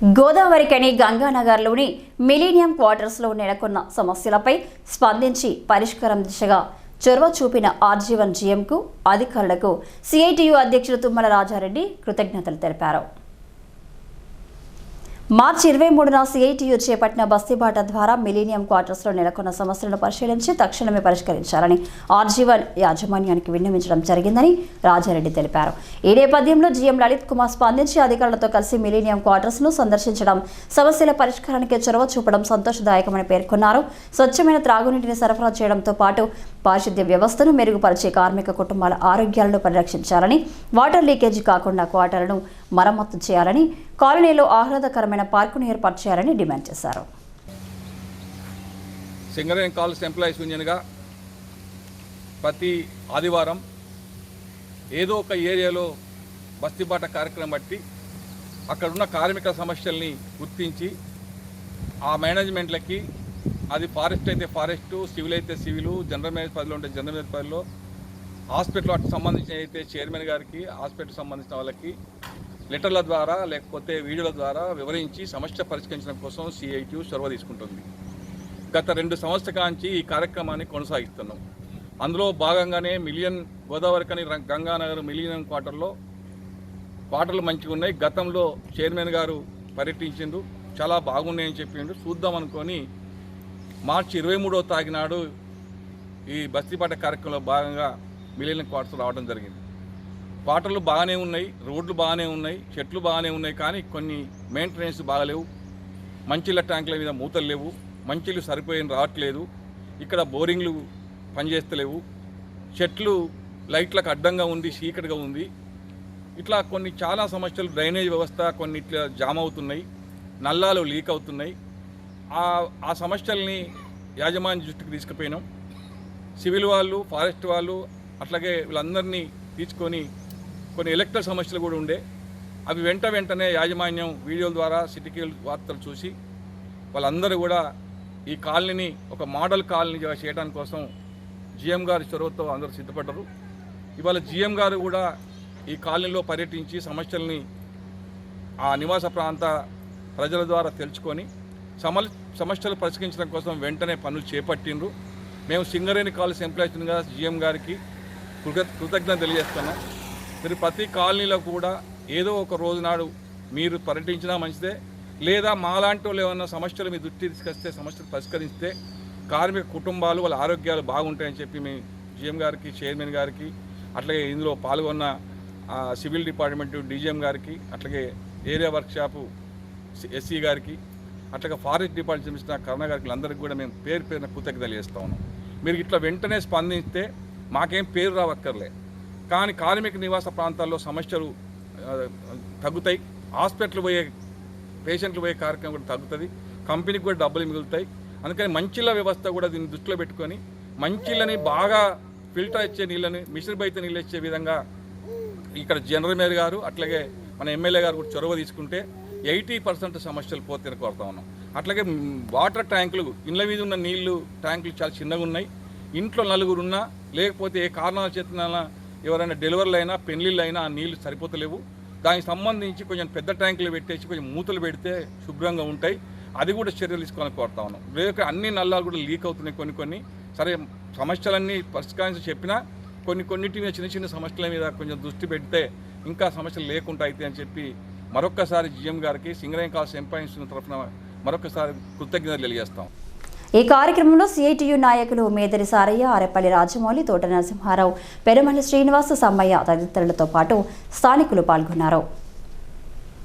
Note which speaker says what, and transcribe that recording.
Speaker 1: Godavarikhani గంగానగర్లోని millennium క్వార్టర్స్లో నెలకొన్న సమస్యలపై స్పందించి పరిష్కారం దిశగా చొరవ చూపిన ఆర్జీవన్ జీఎంకు అధికారులకు సిఐటియు అధ్యక్షులు తుమ్మల రాజారెడ్డి కృతజ్ఞతలు తెలిపారు. మార్చి ఇరవై మూడున సిఐటియు చేపట్టిన బస్తీబాట ద్వారా మిలీనియం క్వార్టర్స్లో నెలకొన్న సమస్యలను పరిశీలించి తక్షణమే పరిష్కరించాలని ఆర్జీవన్ యాజమాన్యానికి విన్నవించడం జరిగిందని రాజారెడ్డి తెలిపారు. ఈ నేపథ్యంలో జీఎం లలిత్ కుమార్ స్పందించి అధికారులతో కలిసి మిలీనియం క్వార్టర్స్ను సందర్శించడం సమస్యల పరిష్కారానికి చొరవ చూపడం సంతోషదాయకమని పేర్కొన్నారు. స్వచ్ఛమైన త్రాగునీటిని సరఫరా చేయడంతో పాటు పారిశుద్ధ్య వ్యవస్థను మెరుగుపరిచే కార్మిక కుటుంబాల ఆరోగ్యాలను పరిరక్షించాలని వాటర్ లీకేజీ కాకుండా క్వార్టర్లను మరమ్మతు చేయాలని కాలనీలో ఆహ్లాదకరమైన పార్కును ఏర్పాటు చేయాలని డిమాండ్ చేశారు.
Speaker 2: సింగరేణి కాలేజ్ ఎంప్లాయీస్ యూనియన్గా ప్రతి ఆదివారం ఏదో ఒక ఏరియాలో బస్తీబాట కార్యక్రమం బట్టి అక్కడున్న కార్మిక సమస్యల్ని గుర్తించి ఆ మేనేజ్మెంట్లకి అది ఫారెస్ట్ అయితే ఫారెస్టు సివిల్ అయితే సివిల్ జనరల్ మేనేజ్ పదిలో ఉంటే జనరల్ మేనేజ్ పదిలో హాస్పిటల్ వాటికి సంబంధించిన అయితే చైర్మన్ గారికి హాస్పిటల్ సంబంధించిన వాళ్ళకి లెటర్ల ద్వారా లేకపోతే వీడియోల ద్వారా వివరించి సమస్య పరిష్కరించడం కోసం సిఐటి చొరవ తీసుకుంటుంది. గత రెండు సంవత్సరాల కాంచి ఈ కార్యక్రమాన్ని కొనసాగిస్తున్నాం. అందులో భాగంగానే మిలియన్ గోదావరి కని గంగానగర్ మిలియన్ క్వార్టర్లో క్వార్టర్లు మంచిగా ఉన్నాయి. గతంలో చైర్మన్ గారు పర్యటించిండు చాలా బాగున్నాయని చెప్పిండు చూద్దాం అనుకొని మార్చి ఇరవై మూడవ తాగినాడు ఈ బస్తీపాట కార్యక్రమంలో భాగంగా మిలియన్ క్వార్టర్స్ రావడం జరిగింది. క్వార్టర్లు బాగానే ఉన్నాయి రోడ్లు బాగానే ఉన్నాయి చెట్లు బాగానే ఉన్నాయి కానీ కొన్ని మెయింటెనెన్స్ బాగలేవు. మంచిళ్ళ ట్యాంకుల మీద మూతలు లేవు మంచిలు సరిపోయిన రావట్లేదు ఇక్కడ బోరింగ్లు పనిచేస్తలేవు చెట్లు లైట్లకు అడ్డంగా ఉంది చీకటిగా ఉంది. ఇట్లా కొన్ని చాలా సమస్యలు డ్రైనేజ్ వ్యవస్థ కొన్ని ఇట్లా జామ్ అవుతున్నాయి నల్లాలు లీక్ అవుతున్నాయి. ఆ ఆ సమస్యల్ని యాజమాన్య దృష్టికి తీసుకుపోయినాం. సివిల్ వాళ్ళు ఫారెస్ట్ వాళ్ళు అట్లాగే వీళ్ళందరినీ తీసుకొని కొన్ని ఎలక్ట్రల్ సమస్యలు కూడా ఉండే. అవి వెంట వెంటనే యాజమాన్యం వీడియోల ద్వారా సిటీకి వార్తలు చూసి వాళ్ళందరూ కూడా ఈ కాలనీని ఒక మోడల్ కాలనీ చేయడానికి కోసం జిఎం గారి చొరవతో అందరూ సిద్ధపడ్డారు. ఇవాళ జిఎం గారు కూడా ఈ కాలనీలో పర్యటించి సమస్యల్ని ఆ నివాస ప్రాంత ప్రజల ద్వారా తెలుసుకొని సమల్ సమస్యలు పరిష్కరించడం కోసం వెంటనే పనులు చేపట్టిండ్రు. మేము సింగరేణి కాలేజ్ ఎంప్లాయీస్గా జిఎం గారికి కృత కృతజ్ఞత తెలియజేస్తున్నాం. మీరు ప్రతి కాలనీలో కూడా ఏదో ఒక రోజు నాడు మీరు పర్యటించినా మంచిదే. లేదా మాలాంటి వాళ్ళు ఏమన్నా సమస్యలు మీ దృష్టి తీసుకొస్తే సమస్యలు పరిష్కరిస్తే కార్మిక కుటుంబాలు వాళ్ళ ఆరోగ్యాలు బాగుంటాయని చెప్పి మీ జిఎం గారికి చైర్మన్ గారికి అట్లాగే ఇందులో పాల్గొన్న సివిల్ డిపార్ట్మెంట్ డీజీఎం గారికి అట్లాగే ఏరియా వర్క్షాపు ఎస్సీ గారికి అట్లాగే ఫారెస్ట్ డిపార్ట్మెంట్ ఇచ్చిన కరుణ గారికి అందరికీ కూడా మేము పేరు పేరున కృతజ్ఞతలు చేస్తూ ఉన్నాం. మీరు ఇట్లా వెంటనే స్పందిస్తే మాకేం పేరు రావక్కర్లే. కానీ కార్మిక నివాస ప్రాంతాల్లో సమస్యలు తగ్గుతాయి. హాస్పిటల్ పోయే పేషెంట్లు పోయే కార్యక్రమం కూడా తగ్గుతుంది. కంపెనీకి కూడా డబ్బులు మిగులుతాయి. అందుకని మంచిళ్ళ వ్యవస్థ కూడా దీన్ని దృష్టిలో పెట్టుకొని మంచిళ్ళని బాగా ఫిల్టర్ ఇచ్చే నీళ్ళని మిషన్ బయట నీళ్ళు ఇచ్చే విధంగా ఇక్కడ జనరల్ మేయర్ గారు అట్లాగే మన ఎమ్మెల్యే గారు కూడా చొరవ తీసుకుంటే ఎయిటీ పర్సెంట్ సమస్యలు పోతే కోరుతా ఉన్నాం. అట్లాగే వాటర్ ట్యాంకులు ఇళ్ళ మీద ఉన్న నీళ్ళు ట్యాంకులు చాలా చిన్నగా ఉన్నాయి. ఇంట్లో నలుగురు ఉన్నా లేకపోతే ఏ కారణాల చేతనైనా ఎవరైనా డెలివరీలు అయినా పెళ్ళిళ్ళు అయినా ఆ నీళ్ళు సరిపోతలేవు. దానికి సంబంధించి కొంచెం పెద్ద ట్యాంకులు పెట్టేసి కొంచెం మూతలు పెడితే శుభ్రంగా ఉంటాయి. అది కూడా చర్యలు తీసుకోవాలని కోరుతా ఉన్నాం. లేక అన్ని నల్లాలు కూడా లీక్ అవుతున్నాయి కొన్ని కొన్ని. సరే సమస్యలన్నీ పరిష్కరించి చెప్పినా కొన్ని కొన్నిటి మీద చిన్న చిన్న సమస్యల మీద కొంచెం దృష్టి పెడితే ఇంకా సమస్యలు లేకుండా అయితే అని చెప్పి మరొక్కసారి జిఎం గారికి సింగరేం కాల్స్ ఎంపాయిన్స్ తరఫున మరొకసారి కృతజ్ఞతలు తెలియజేస్తాం.
Speaker 1: ఈ కార్యక్రమంలో సిఐటియు నాయకులు మేదరి సారయ్య ఆరెపల్లి రాజమౌళి తోట నరసింహారావు పెరుమల్లి శ్రీనివాస సమ్మయ్య తదితరులతో పాటు స్థానికులు పాల్గొన్నారు.